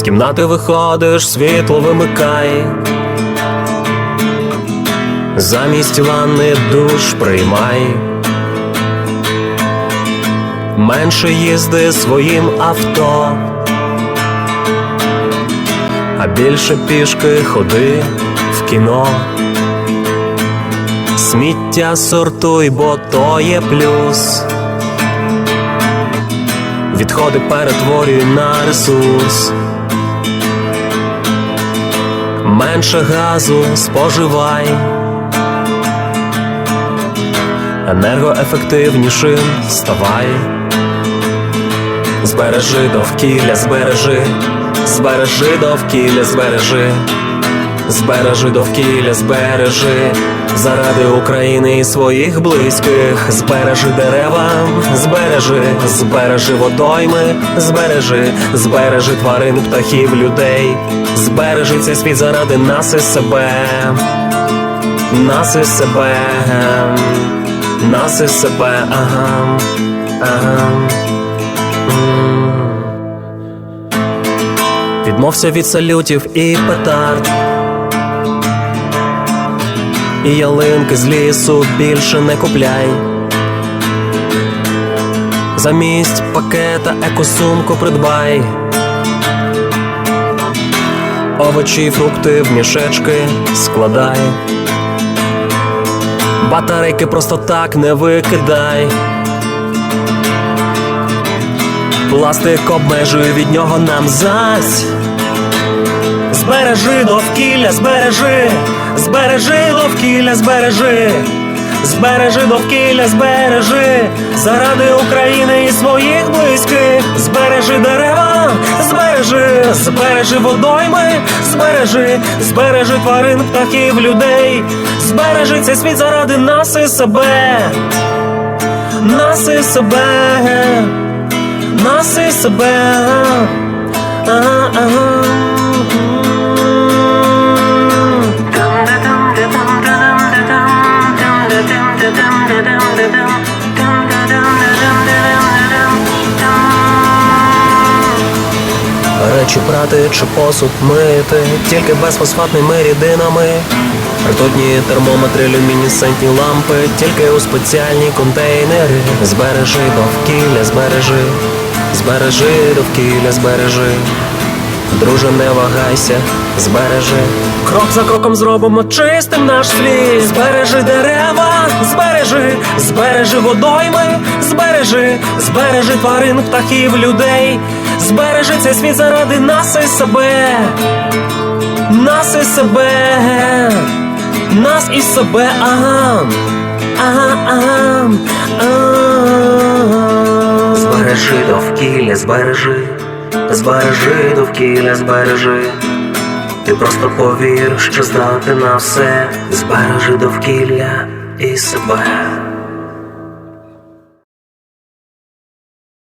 З кімнати виходиш, світло вимикай. Замість ванни душ приймай. Менше їзди своїм авто, а більше пішки ходи в кіно. Сміття сортуй, бо то є плюс. Відходи перетворюй на ресурс. Менше газу споживай. Енергоефективнішим ставай. Збережи довкілля, збережи, збережи довкілля, збережи, збережи довкілля, збережи, заради України і своїх близьких, збережи дерева, збережи, збережи водойми, збережи, збережи тварин, птахів, людей, збережи цей світ заради нас і себе, нас і себе, нас і себе, ага, ага. Відмовся від салютів і петард. І ялинки з лісу більше не купляй. Замість пакета екосумку придбай. Овочі фрукти в мішечки складай. Батарейки просто так не викидай. Пластик обмежує від нього нам зась. Збережи довкілля, збережи, збережи довкілля, збережи, збережи довкілля, збережи, заради України і своїх близьких, збережи дерева, збережи, збережи водойми, збережи, збережи тварин, птахів, людей, збережи цей світ заради нас і себе, нас і себе. Нас і себе. Ага, ага. Речі прати чи посуд мити, тільки безфосфатними рідинами. Ртутні термометри, люмінесцентні лампи, тільки у спеціальні контейнери. Збережи довкілля, збережи, збережи довкілля, збережи. Друже, не вагайся, збережи. Крок за кроком зробимо чистим наш світ. Збережи дерева, збережи, збережи водойми, збережи, збережи тварин, птахів, людей. Збережи цей світ заради нас і себе. Нас і себе. Нас і себе. Ага. Ага, ага. ага. Збережи довкілля, збережи, збережи довкілля, збережи. Ти просто повір, що здати на все, збережи довкілля і себе.